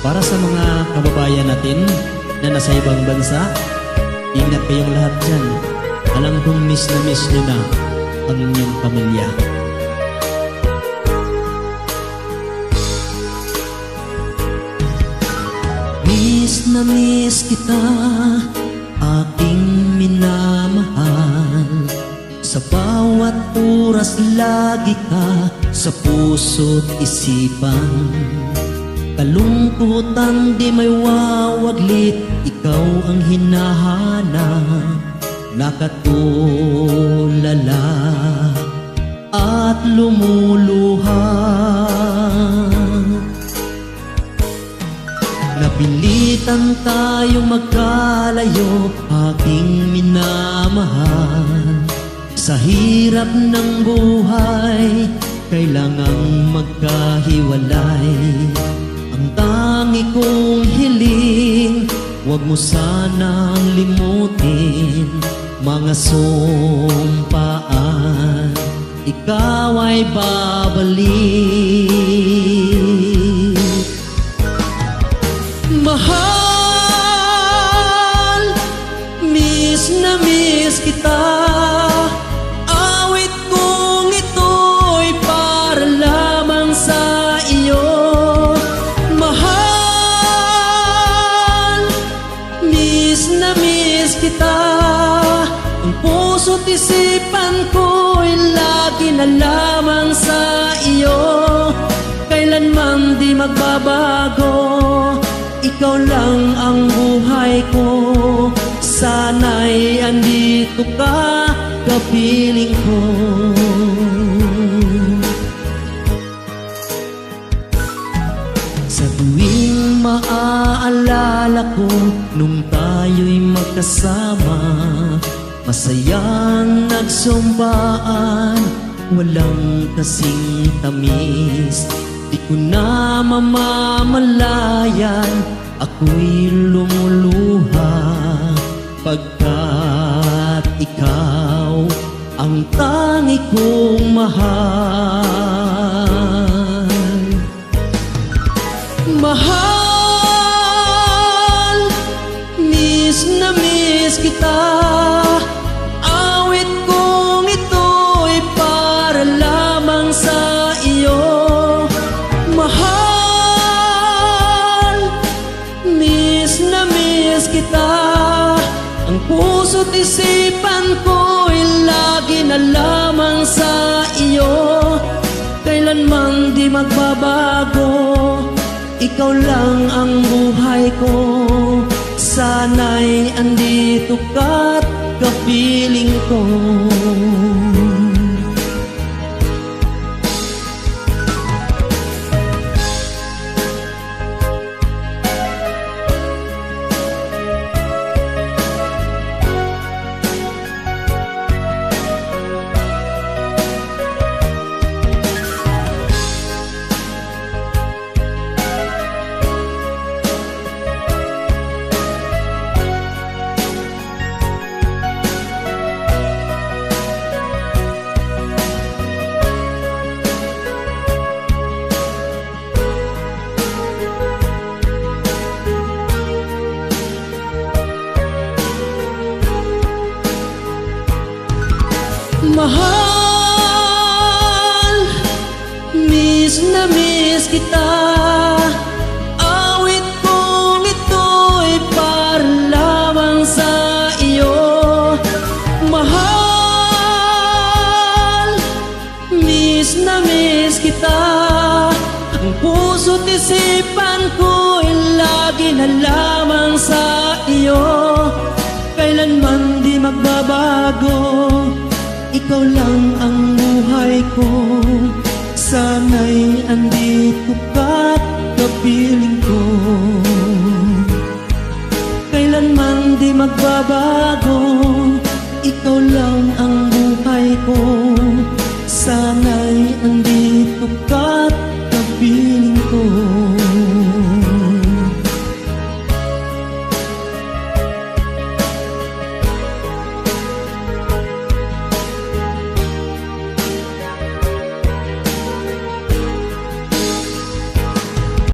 Para sa mga kababayan natin na nasa ibang bansa, ingat kayong lahat dyan. Alam kong miss na miss nyo na ang inyong pamilya. Miss na miss kita, aking minamahal Sa bawat oras lagi ka sa puso't isipan Kalungkutan di may wawaglit, ikaw ang hinahanap. Nakatulala at lumuluha. Napilitan tayong magkalayo Aking minamahal. Sa hirap ng buhay Kailangang magkahiwalay Ang tangi kong hiling Huwag mo sanang limutin Mga sumpaan. Ikaw ay babalik kita. Ang puso't isipan ko'y lagi na lamang sa iyo. Kailanman di magbabago Ikaw lang ang buhay ko. Sana'y andito ka Kapiling ko magkasama Masayang nagsumbaan Walang kasing tamis. Di ko na mamamalayan Ako'y lumuluha. Pagkat ikaw Ang tangi kong mahal. Mahal, miss kita Awit kong ito'y para lamang sa iyo. Mahal, miss na miss kita. Ang puso't isipan ko'y lagi na lamang sa iyo. Kailanman di magbabago Ikaw lang ang buhay ko Sana'y andito ka't kapiling ko Mahal, miss na miss kita. Awit kong ito'y para lamang sa iyo. Mahal, miss na miss kita. Ang puso't isipan ko'y lagi na lamang sa iyo. Kailanman di magbabago ikaw lang ang buhay ko. Sana'y andito ka't kapiling ko. Kailanman di magbabago Ikaw lang ang buhay ko. Sana'y andito